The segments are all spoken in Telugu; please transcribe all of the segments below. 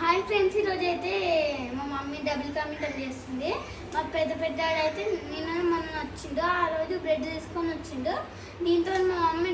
హాయ్ ఫ్రెండ్స్ ఈరోజు అయితే మా మమ్మీ డబుల్ కమిటం చేస్తుంది. మా పెద్ద పెద్దాడు అయితే నిన్న మొన్న వచ్చిండు ఆ రోజు బ్రెడ్ తీసుకొని వచ్చిండు. దీంతో మా మమ్మీ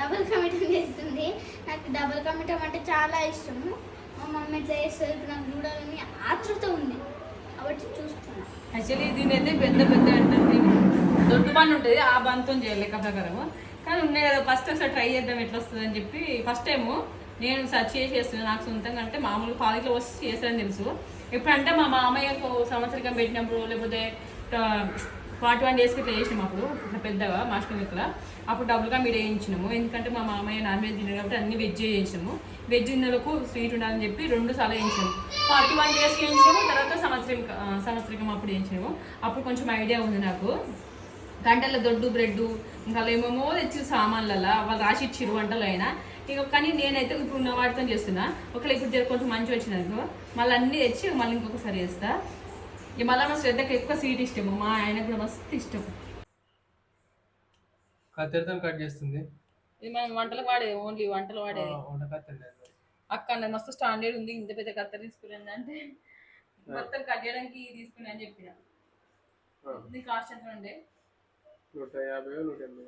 డబుల్ కమిటం చేస్తుంది. నాకు డబుల్ కమిటం అంటే చాలా ఇష్టము మా మమ్మీ ఎట్లా చేస్తుంది ఇప్పుడు నాకు చూడాలని ఆతృత ఉంది. కాబట్టి చూస్తున్నాను యాక్చువల్లీ దీని అయితే పెద్ద పెద్ద ఉంటుంది దొడ్డు పని ఉంటుంది ఆ బంతం చేయాలి లెక్క ప్రకారము కానీ ఉన్నాయి కదా ఫస్ట్ ఒకసారి ట్రై చేద్దాం ఎట్లా వస్తుంది అని చెప్పి ఫస్ట్ టైము నేను సర్చ్ చేసి చేస్తున్నాను నాకు సొంతంగా అంటే మామూలు పాలకులు వచ్చి చేస్తానని తెలుసు. ఎప్పుడంటే మా మామయ్యకు సంవత్సరికం పెట్టినప్పుడు లేకపోతే ఫార్టీ వన్ డేస్కి ఇట్లా చేసినాం అప్పుడు పెద్దగా మాస్టర్ లెక్కల అప్పుడు డబ్బులుగా మీరు వేయించినాము ఎందుకంటే మా మామయ్య నాన్ వెజ్ తిన్నారు కాబట్టి అన్ని వెజ్ చేయించినాము వెజ్ తిన్నలకు స్వీట్ ఉండాలని చెప్పి రెండు సార్లు వేయించాము ఫార్టీ వన్ డేస్కి వేయించాము తర్వాత సంవత్సరం ఆ, సంవత్సరికం అప్పుడు వేయించాము అప్పుడు కొంచెం ఐడియా ఉంది నాకు. గంటల దొడ్డు బ్రెడ్ ఇంకా ఏమేమో తెచ్చి సామాన్లలో వాళ్ళు రాసి ఇచ్చిరు వంటలు అయినా. ఇక కానీ నేనైతే ఇప్పుడు ఉన్న వాటితో చేస్తున్నా. ఒకవేళ ఇప్పుడు జర కొంచెం మంచి వచ్చింది అనుకో మళ్ళీ అన్నీ తెచ్చి మళ్ళీ ఇంకొకసారి చేస్తా. ఇక మళ్ళీ మా శ్రద్ధకి ఎక్కువ స్వీట్ ఇష్టము. మా ఆయన కూడా మస్తు ఇష్టం. కత్తెరతో కట్ చేస్తుంది. ఇది మనం వంటలు వాడేది ఓన్లీ వంటలు వాడేది. వంట కత్తెర అక్క అన్నది మస్తు స్టాండర్డ్ ఉంది ఇంత పెద్ద కత్తెర తీసుకురండి అంటే. మొత్తం కట్ చేయడానికి తీసుకుని అని చెప్పిన. ఇది కాస్ట్ ఎంత ఉండే? నూట యాభై నూట ఎనభై.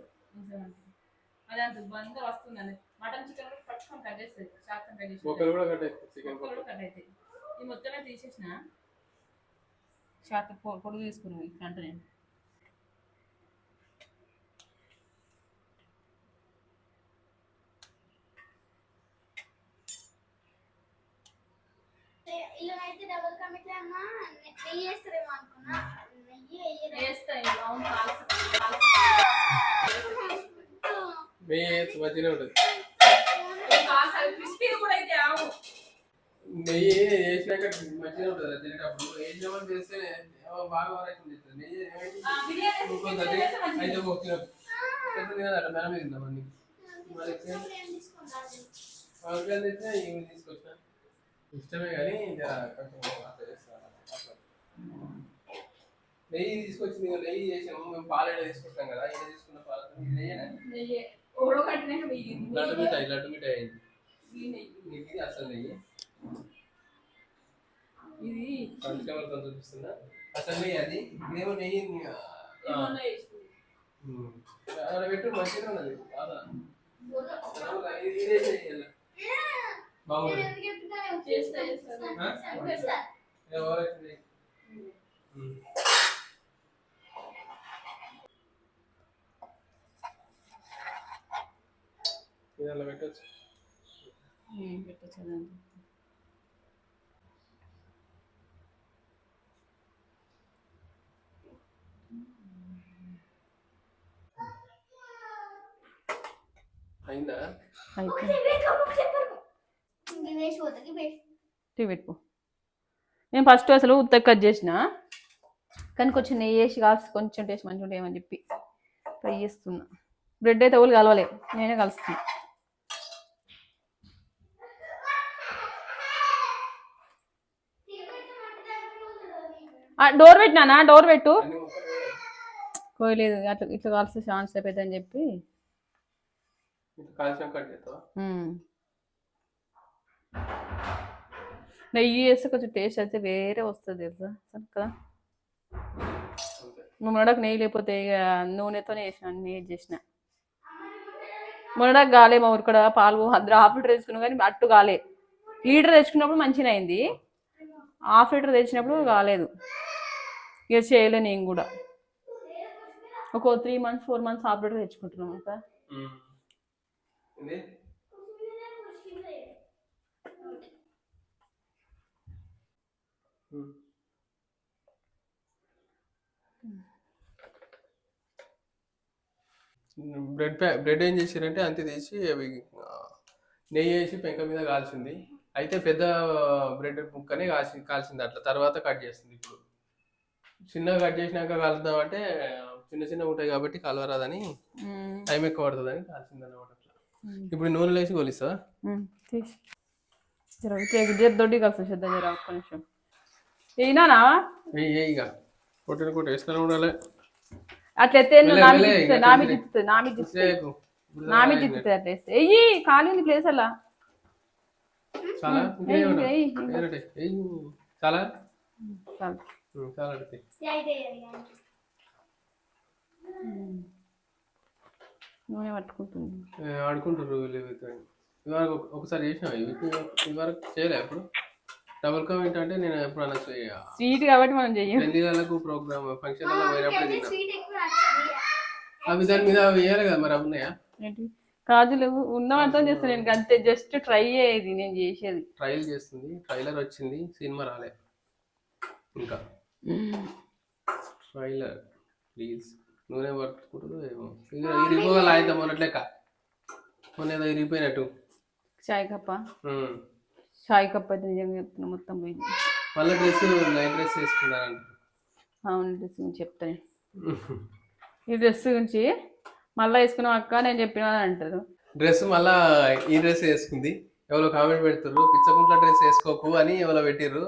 అదే అంత బంద వస్తుందని. మటన్ చికెన్ కూడా పట్టుకొని కట్ చేస్తుంది శాతం కట్ చేసి బొక్కలు కూడా కట్ అవుతుంది చికెన్ కూడా కట్ అవుతాయి ఈ మొత్తమే తీసేసిన. శాతం పొడుగు తీసుకున్నాను ఇక్కడ అంటే నేను. ఇలా అయితే డబుల్ కమిటం అమ్మా. నెయ్యి వేస్తారేమో అనుకున్నా. నెయ్యి వేస్తాయి అవును కాల్స్ ఉంటుంది కాల్స్ క్రిస్పీ కూడా అయితే ఆవు నెయ్యి వేసినాక మంచిగా ఉంటుంది తినేటప్పుడు. వేసినామని చేస్తే ఏమో బాగా వరకు నెయ్యి. చేస్తే. అయితే ఒక కిలో తినదట మేడం మీద తిందాం అన్ని ఏం తెచ్చినా ఇవి తీసుకొచ్చిన? ఇష్టమే కానీ అట్లా చేస్తాను. నెయ్యి తీసుకొచ్చింది నెయ్యి చేసాము మేము పాలు తీసుకొస్తాం కదా ఇలా తీసుకున్న పాలు ఇది నెయ్యేనా? నెయ్యి. లడ్డు మిఠాయి లడ్డు మిఠాయి అయింది. అసలు నెయ్యి. ఇది ఫ్రంట్ కెమెరాతో చూపిస్తున్నా అసలు నెయ్యి అది? ఇదేమో నెయ్యి. అక్కడ పెట్టు మంచిగా ఉన్నది. ఇలా. బాగుంది. ఇది అలా పెట్టచ్చు. పెట్టచ్చు అయిందా? టీ పెట్టుకో. నేను ఫస్ట్ అసలు ఉత్తగా కట్ చేసిన. కానీ కొంచెం నెయ్యి వేసి కాల్సి కొంచెం టేస్ట్ మంచిగా ఉంటాయేమని చెప్పి ట్రై చేస్తున్నా. బ్రెడ్ అయితే ఎవరు కలవలే నేనే కలుస్తున్నా. డోర్ పెట్టినానా? డోర్ పెట్టు. కోయలేదు అట్లా ఇట్లా కాల్స్తే ఛాన్స్ అయిపోతుందని చెప్పి. కాల్చిన కట్ చేస్తావా. నెయ్యి వేస్తే కొంచెం టేస్ట్ అయితే వేరే వస్తుంది తెలుసా? అసలు కదా? మునడకు నెయ్యి లేకపోతే ఇక నూనెతోనే వేసిన నెయ్యి చేసిన. మునడకు గాలే మా ఊరు కూడా పాలు అందరూ హాఫ్ లీటర్ తెచ్చుకున్నాం కానీ అట్టు కాలే లీటర్ తెచ్చుకున్నప్పుడు మంచిగా అయింది. హాఫ్ లీటర్ తెచ్చినప్పుడు కాలేదు ఇక చేయలే నేను కూడా. ఒక three months four months half litre తెచ్చుకుంటున్నాం ఇంకా. ఏంది. బ్రెడ్ ప్యా బ్రెడ్ ఏం చేసిరంటే అంతే తీసి అవి నెయ్యి వేసి పెంక మీద కాల్చింది అయితే పెద్ద బ్రెడ్ ముక్కనే కాల్చి కాల్చింది అట్లా తర్వాత కట్ చేస్తుంది ఇప్పుడు చిన్నగా కట్ చేసినాక కాలుద్దాం అంటే చిన్న చిన్న ఉంటాయి కాబట్టి కలవరాదని. టైం ఎక్కువ పడుతుందని కాల్చింది అనమాట ఇప్పుడు నూనెలో వేసి. తీసి. జర జర దొడ్డి కలిసి జర ఒక్క నిమిషం. కొట్టిన కొట్టి వేసుకొని ఉండాలి. అట్లా ఎత్తే నువ్వు వెళ్ళే, నా మీద వెళ్ళే, జిత్తుతుంది ఇంకా నా మీద తిరిగి. జిత్తుతుంది నా మీద జిత్తుతుంది చేయకు. ఇప్పుడు నా మీద అయిపోయింది. జిత్తుతుంది అట్లా. వేస్తే ఎయ్యి ఖాళీ ఉంది ప్లేస్ అలా. చాలా? చాలా? చాలు. నూనె పట్టుకుంటుంది ఆడుకుంటారు. ఇవాళ ఒక- ఒకసారి చేసినా ఇవరకు చేయలే ఎప్పుడు? డబుల్ కామెంట్ అంటే నేను ఎప్పుడన్నా చేయ? స్వీట్ కాబట్టి మనం చెయ్యం. పెళ్ళిళ్ళకు ప్రోగ్రామ్ ఫంక్షన్. అవి దాని మీద అవి వేయాలి కదా మరి ఉన్నాయా? కాజులు ఉన్న అర్థం చేస్తాను నేను అంతే జస్ట్ ట్రై అయ్యేది నేను చేసేది. ట్రయల్ చేస్తుంది ట్రైలర్ వచ్చింది సినిమా రాలే. ఇంకా. ట్రైలర్ ప్లీజ్ నూనె పట్టుకుంటుందో ఏమో. ఇక ఇరిగిపోగల అయితే మొన్నట్లేక మొన్న ఏదో ఇరిగిపోయినట్టు చాయ్ కప్ప. చాయ్ కప్ప అయితే నిజంగా చెప్తున్నా మొత్తం పోయింది. మళ్ళీ డ్రెస్ నైట్ డ్రెస్ వేసుకున్నారంట అవును డ్రెస్ గురించి చెప్తాను ఈ డ్రెస్ గురించి మళ్ళీ వేసుకున్నాం అక్క నేను చెప్పిన అంటారు. డ్రెస్ మళ్ళా ఈ డ్రెస్ వేసుకుంది. ఎవరో కామెంట్ పెడుతుర్రు పిచ్చకుంట్ల డ్రెస్ వేసుకోకు అని ఎవరో పెట్టిర్రు.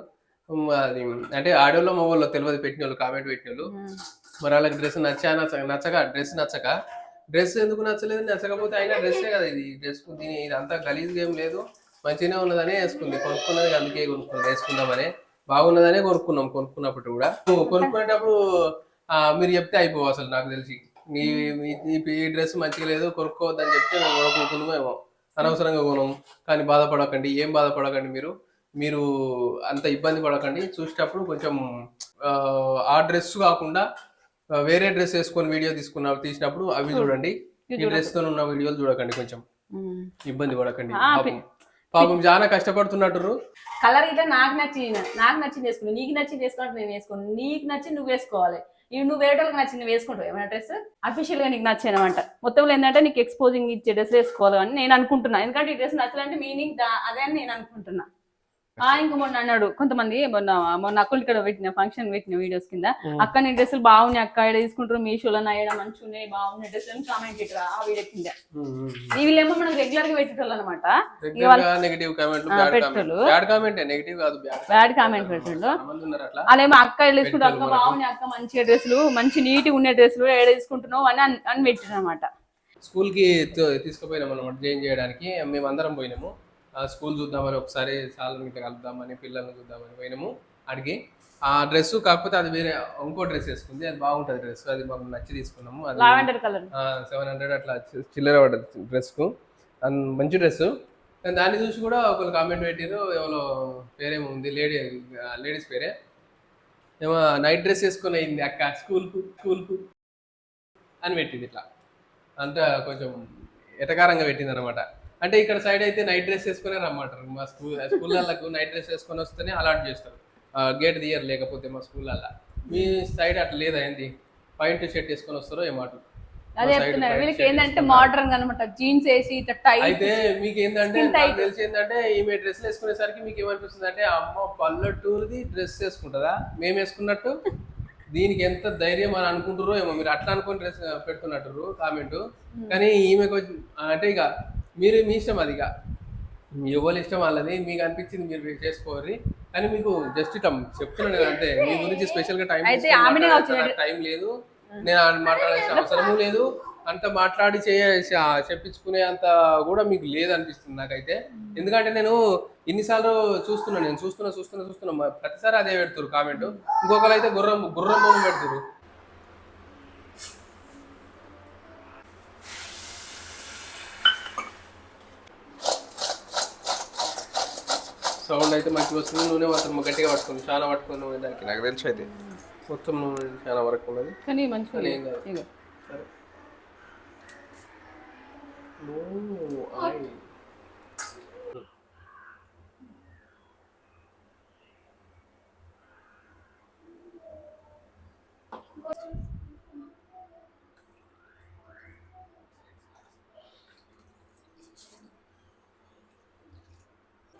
అది అంటే ఆడోళ్ళో మగోళ్ళో తెలియదు పెట్టిన వాళ్ళు కామెంట్ పెట్టిన వాళ్ళు మరి వాళ్ళకి డ్రెస్ నచ్చా నచ్చక నచ్చక డ్రెస్ నచ్చక. డ్రెస్ ఎందుకు నచ్చలేదు? నచ్చకపోతే అయినా డ్రెస్సే కదా ఇది. డ్రెస్ దీని ఇదంతా గలీజ్గా ఏం లేదు. మంచిగానే ఉన్నదనే వేసుకుంది. కొనుక్కున్నది అందుకే కొనుక్కున్నది. వేసుకుందామనే. బాగున్నదనే కొనుక్కున్నాం కొనుక్కున్నప్పుడు కూడా. కొనుక్కునేటప్పుడు మీరు చెప్తే అయిపోవు అసలు నాకు తెలిసి. మీ ఈ- డ్రెస్ మంచిగా లేదు కొనుక్కోవద్దని చెప్తే మేము కొనుక్కుంటున్నామేమో అనవసరంగా కొనం కానీ బాధపడకండి. ఏం బాధపడకండి మీరు? మీరు అంత ఇబ్బంది పడకండి. చూసేటప్పుడు కొంచెం ఆ, డ్రెస్ కాకుండా వేరే డ్రెస్ వేసుకొని వీడియో తీసుకున్న తీసినప్పుడు అవి చూడండి. ఈ డ్రెస్తో ఉన్న వీడియోలు చూడకండి కొంచెం. ఇబ్బంది పడకండి. పాపం. చాలా కష్టపడుతున్నట్టు కలర్ ఇట్లా నాకు నచ్చింది. నాకు నచ్చింది వేసుకున్నాను నీకు నచ్చింది వేసుకోవాలి నేను వేసుకోను. నీకు నచ్చింది నువ్వు వేసుకోవాలి. ఇవి నువ్వు వేరేటోళ్ళకి నచ్చింది వేసుకుంటావు. ఏమైనా డ్రెస్? అఫీషియల్గా నీకు నచ్చానమాట మొత్తంలో ఏంటంటే నీకు ఎక్స్పోజింగ్ ఇచ్చే డ్రెస్ వేసుకోవాలి అని నేను అనుకుంటున్నా. ఎందుకంటే ఈ డ్రెస్ నచ్చాలంటే మీనింగ్ అదే అని నేను అనుకుంటున్నా. ఆ ఇంకా మొన్న అన్నాడు కొంతమంది మొన్న మొన్న అక్కలు ఇక్కడ పెట్టిన ఫంక్షన్ పెట్టిన వీడియోస్ కింద అక్క నీ డ్రెస్సులు బాగున్నాయి అక్క ఇక్కడ తీసుకుంటారు మీషోలో నాయడం మంచిగా ఉన్నాయి బాగున్నాయి డ్రెస్ అని కామెంట్ పెట్టారు ఆ వీడియో కింద. వీళ్ళేమో మనకు రెగ్యులర్గా పెట్టేటోళ్ళు అనమాట bad. Comment bad comment negative కాదు బ్యాడ్ బ్యాడ్ కామెంట్ పెట్టండు వాళ్ళేమో అక్క తీసుకుంటారు అక్క బాగున్నాయి అక్క మంచిగా డ్రెస్సులు మంచి నీట్గా ఉండే డ్రెస్సులు ఏడ తీసుకుంటున్నావు అని అన్- పెట్టారు అనమాట స్కూల్కి తీసుకుపోయినాం అనమాట జాయిన్ చేయడానికి. మేము అందరం పోయినాము. స్కూల్ చూద్దామని ఒకసారి చాలా ఇట్లా కలుద్దామని పిల్లల్ని చూద్దామని పోయినాము. అడిగి ఆ డ్రెస్ కాకపోతే అది వేరే ఇంకో డ్రెస్ వేసుకుంది. అది బాగుంటుంది డ్రెస్. అది మాకు నచ్చి తీసుకున్నాము. అది సెవెన్ హండ్రెడ్ అట్లా చిల్లర పడ్డది డ్రెస్కు. అండ్ మంచి డ్రెస్ దాన్ని చూసి కూడా ఒకరు కామెంట్ పెట్టారు ఎవరో పేరేమో ఉంది లేడీ లేడీస్ పేరే. ఏమో నైట్ డ్రెస్ వేసుకొని అయింది అక్క స్కూల్కు స్కూల్కు అని పెట్టింది ఇట్లా. అంతా కొంచెం ఎటకారంగా పెట్టింది అనమాట అంటే ఇక్కడ సైడ్ అయితే నైట్ డ్రెస్ వేసుకునే రమ్మంటారు. మా స్కూల్ స్కూళ్ళకు నైట్ డ్రెస్ వేసుకొని వస్తేనే అలాట్ చేస్తారు. గేట్ తీయరు లేకపోతే మా స్కూళ్ళల్లో. మీ సైడ్ అట్లా లేదా ఏంది? పాయింట్ షర్ట్ వేసుకొని వస్తారో ఏమాట అదే చెప్తున్నా వీళ్ళకి ఏంటంటే మోడర్న్ అనమాట జీన్స్ వేసి ఇట్లా అయితే మీకు ఏంటంటే. నాకు తెలిసి ఏంటంటే ఈమె డ్రెస్ వేసుకునేసరికి మీకు ఏమనిపిస్తుంది అంటే అమ్మ పల్లెటూరుది డ్రెస్ వేసుకుంటుందా? మేము వేసుకున్నట్టు? దీనికి ఎంత ధైర్యం అని అనుకుంటారో ఏమో. మీరు అట్లా అనుకుని డ్రెస్ పెడుతున్నట్టు కామెంట్ కానీ ఈమె కొంచెం అంటే ఇక మీరు మీ ఇష్టం అది ఇక మీ ఎవరి ఇష్టం వాళ్ళది మీకు అనిపించింది మీరు చేసుకోవాలి కానీ మీకు జస్ట్ ఇట్లా చెప్తున్నాను అంటే మీ గురించి స్పెషల్గా టైం టైం లేదు. నేను ఆ మాట్లాడాల్సిన అవసరము లేదు. అంత మాట్లాడి చేయ చెప్పించుకునే అంత కూడా మీకు లేదు అనిపిస్తుంది నాకైతే. ఎందుకంటే నేను ఇన్నిసార్లు చూస్తున్నాను నేను చూస్తున్నా చూస్తున్నా చూస్తున్నా. ప్రతిసారి అదే పెడుతురు కామెంట్. ఇంకొకరు అయితే గుర్రం గుర్రం బొమ్మ పెడుతురు సౌండ్ అయితే మంచిగా వస్తుంది. నూనె మాత్రం గట్టిగా పట్టుకుంది. చాలా పట్టుకుని నూనె దానికి. నాకు తెలిసి అయితే. మొత్తం నూనె చాలా వరకు ఉన్నది. కానీ మంచిగా ఏం కాదు. సరే.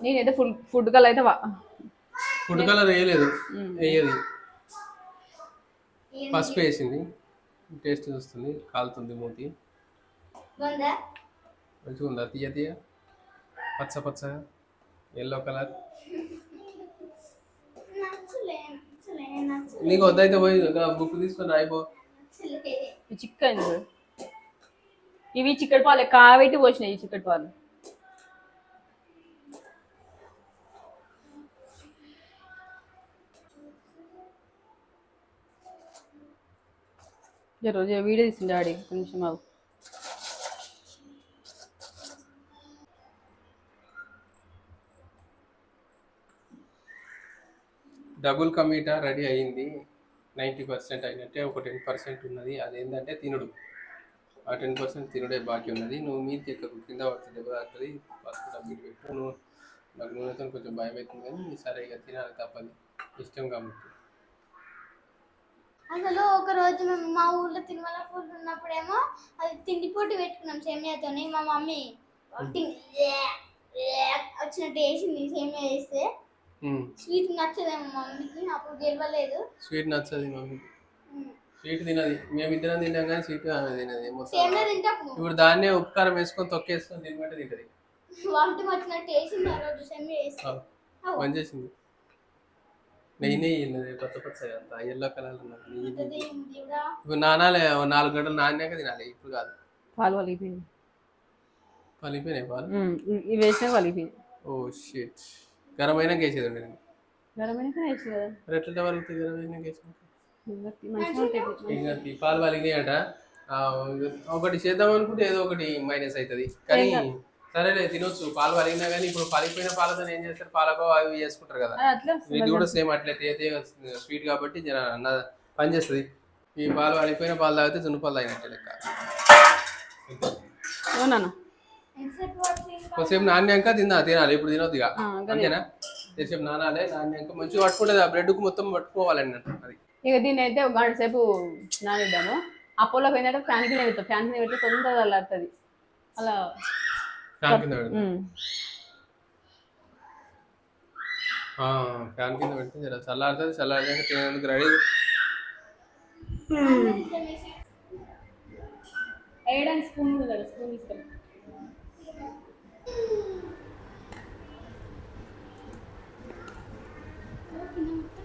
నేనైతే ఫుడ్ ఫుడ్ కలర్ అయితే వా- ఫుడ్ కలర్ వేయలేదు. వేయది పసుపు వేసింది. టేస్ట్ చూస్తుంది. కాలుతుంది మూతి. మంచిగా ఉందా? తీయ తీయ. పచ్చ పచ్చగా ఎల్లో కలర్. నచ్చలే నచ్చలే నచ్చలే. నీకు వద్దయితే పోయి బుక్ తీసుకొని చికెన్. చూడు. ఇవి చిక్కడి పాలు కావేటి పోసినాయి ఈ చిక్కడి పాలు. రోజు వీడియో తీసింది డాడీ కొంచెం మాకు డబుల్ కమీటా రెడీ అయింది. నైంటీ పర్సెంట్ అయినట్టే ఒక టెన్ పర్సెంట్ ఉన్నది. అదేంటంటే తినుడు. ఆ టెన్ పర్సెంట్ తినుడే బాకీ ఉన్నది. నువ్వు మీది ఎక్కడ కింద పడుతుంది దెబ్బ తాకుతుంది. ఫస్ట్ డబ్బులు పెట్టు. నువ్వు నాకు నూనెతో కొంచెం భయం అవుతుంది కానీ సరే ఇక తినాలి తప్పదు. ఇష్టం కాబట్టి. అసలు ఒక రోజు మేము మా ఊర్లో తిరుమల పూలు ఉన్నప్పుడేమో అది తిండి పోటీ పెట్టుకున్నాం సేమియాతోని. మా మమ్మీ వచ్చినట్టు వేసింది సేమియా వేస్తే స్వీట్ నచ్చదేమో మమ్మీకి అప్పుడు గెలవలేదు. Sweet నచ్చది mummy. స్వీట్ తినది. మేమిద్దరం తిన్నాం కానీ స్వీట్ ఆమె తినది. మొత్తం ఇప్పుడు దాన్నే ఉపకారం వేసుకొని తొక్కేసుకొని తినమంటే తింటది. వామిటింగ్ వచ్చినట్టు వేసింది ఆ రోజు సేమియా వేస్తే ఆ, పని చేసింది. నెయ్యి నెయ్యి ఉన్నది పచ్చ పచ్చగా అంత. ఎల్లో కలర్ ఉన్నది నెయ్యి నెయ్యి. ఇప్పుడు నానాలే ఓ నాలుగు గంటలు నానాక తినాలి ఇప్పుడు కాదు. పాలు వలిగిపోయింది పలిపోయినాయి పాలు? ఇవి వేసినా వలిగిపోయింది ఓ షిట్. గరం అయినాక వేసేది ఉండేది గరమైన వేసి కదా. మరి ఎట్లా వలుగుతుంది గరం మంచిగా ఉంటాయి ఇంకా పాలు వలిగినాయట. ఒకటి చేద్దాం అనుకుంటే ఏదో ఒకటి మైనస్ అవుతుంది. కానీ సరేలే తినొచ్చు. పాలు వలిగినా కానీ ఇప్పుడు పలిపోయిన పాలతో ఏం చేస్తారు? పాలకో అవి చేసుకుంటారు కదా. ఇది కూడా సేమ్ అట్లే తేతే స్వీట్ కాబట్టి పని చేస్తుంది. ఈ పాలు వలిపోయిన పాలు తాగితే జున్ను పాలు తాగినట్టే లెక్క? కొద్దిసేపు నాణ్యాంక తిందా తినాలి. ఇప్పుడు తినొద్దు ఇక. అంతేనా? కొద్దిసేపు నానాలే నాణ్యాంక మంచిగా పట్టుకుంటుంది ఆ బ్రెడ్కు మొత్తం పట్టుకోవాలి అన్నట్టు అది. ఇక దీన్ని అయితే ఒక గంట సేపు నానిద్దాము అపోలోకి ఏంటంటే ఫ్యాన్ కింద పెడతాం ఫ్యాన్ కింద పెడితే తొందరగా అల్లాడుతుంది అలా ఫ్యాన్ కింద పెడతాం. జర చల్లారుతుంది చల్లారినాక తినేందుకు రెడీ వేయడానికి స్పూన్ కూడా స్పూన్ తీసుకొని. కింద